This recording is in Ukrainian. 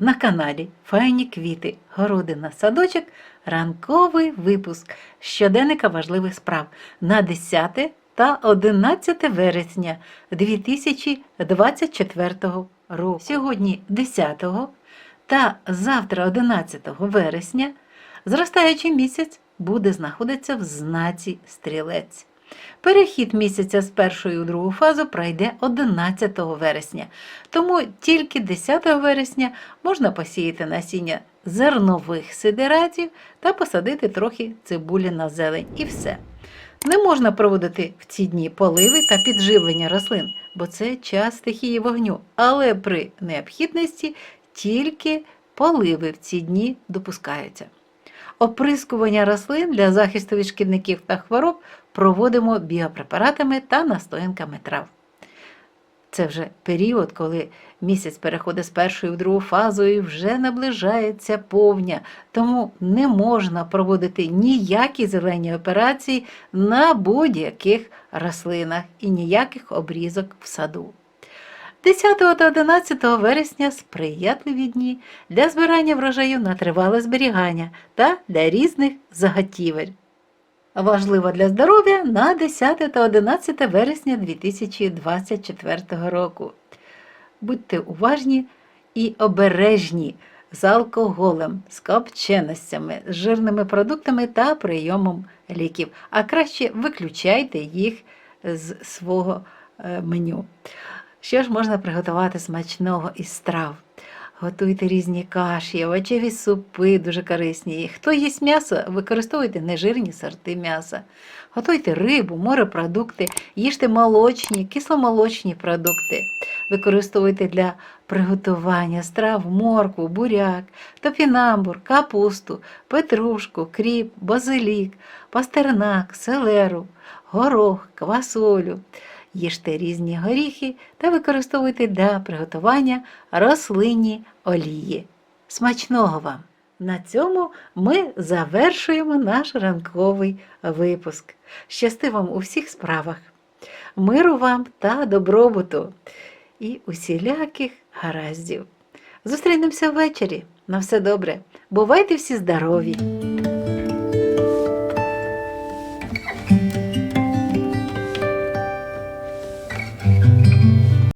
на каналі Файні квіти, городина, садочок, ранковий випуск щоденника важливих справ на 10 та 11 вересня 2024 року. Сьогодні 10 та завтра 11 вересня зростаючий місяць буде знаходитися в знаці стрілець. Перехід місяця з першої у другу фазу пройде 11 вересня, тому тільки 10 вересня можна посіяти насіння зернових сидератів та посадити трохи цибулі на зелень і все. Не можна проводити в ці дні поливи та підживлення рослин, бо це час стихії вогню, але при необхідності тільки поливи в ці дні допускаються. Оприскування рослин для захисту від шкідників та хвороб проводимо біопрепаратами та настоянками трав. Це вже період, коли місяць переходить з першої в другу фазу і вже наближається повня, тому не можна проводити ніякі зелені операції на будь-яких рослинах і ніяких обрізок в саду. 10 та 11 вересня сприятливі дні для збирання врожаю на тривале зберігання та для різних заготівель. Важливо для здоров'я на 10 та 11 вересня 2024 року. Будьте уважні і обережні з алкоголем, з копченостями, з жирними продуктами та прийомом ліків, а краще виключайте їх з свого е, меню. Що ж можна приготувати смачного із страв? Готуйте різні каші, овочеві супи дуже корисні. Хто їсть м'ясо, використовуйте нежирні сорти м'яса. Готуйте рибу, морепродукти, їжте молочні, кисломолочні продукти. Використовуйте для приготування страв моркву, буряк, топінамбур, капусту, петрушку, кріп, базилік, пастернак, селеру, горох, квасолю. Їжте різні горіхи та використовуйте для приготування рослинні олії. Смачного вам! На цьому ми завершуємо наш ранковий випуск. Щасти вам у всіх справах, миру вам та добробуту і усіляких гараздів. Зустрінемося ввечері. На все добре. Бувайте всі здорові!